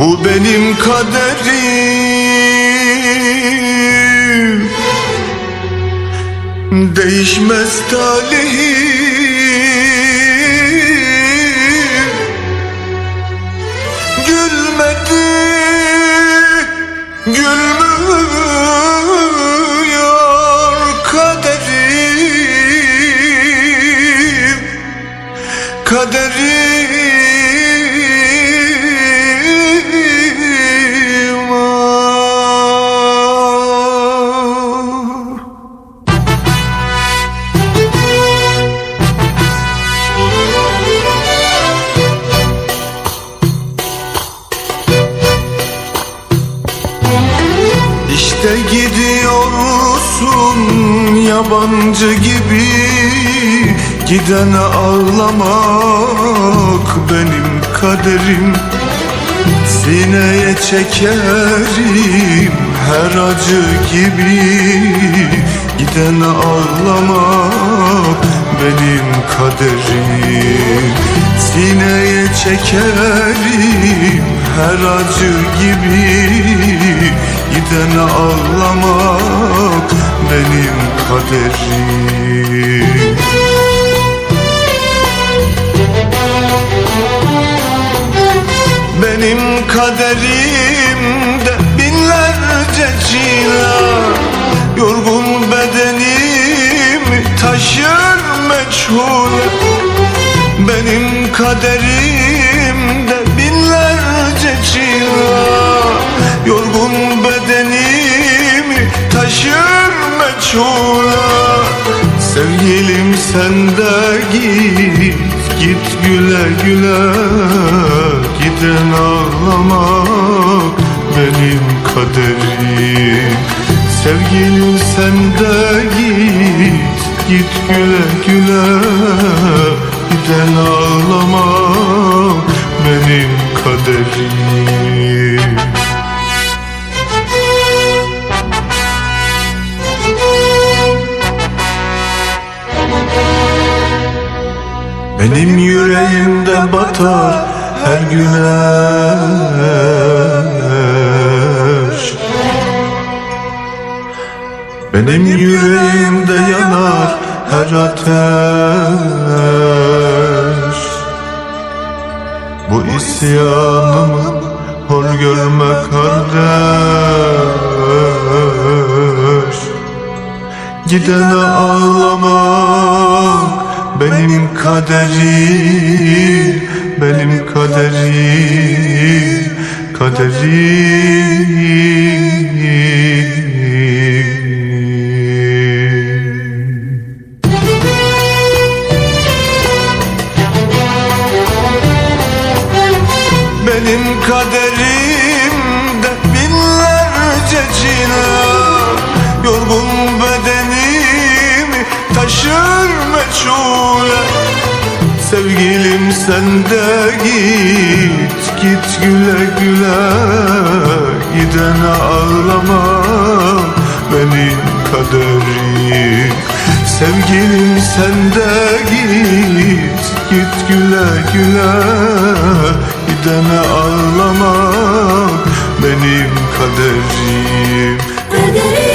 benim kaderim. Değişmez talihim yabancı gibi Gidene ağlamak benim kaderim. Sineye çekerim her acı gibi Gidene ağlamak benim kaderim. Sineye çekerim her acı gibi Gidene ağlamak benim kaderim. Benim kaderimde binlerce çile Yorgun bedenimi taşır meçhule Benim kaderimde meçhule Sevgilim sen de git, git güle güle Giden ağlamak benim kaderim. Sevgilim sen de git, git güle güle Giden ağlamak benim kaderim Benim yüreğimde batar her güneş. Benim yüreğimde yanar her ateş. Bu isyanımı hor görme kardeş. Gidene ağlamak benim kaderim Benim kaderim Kaderim Benim kaderimde binlerce çile Yorgun bedenimi taşır meçhule Sevgilim sen de git, git güle güle Gidene ağlama. Benim kaderim Sevgilim sen de git, git güle güle Gidene ağlama. Benim kaderim Kaderim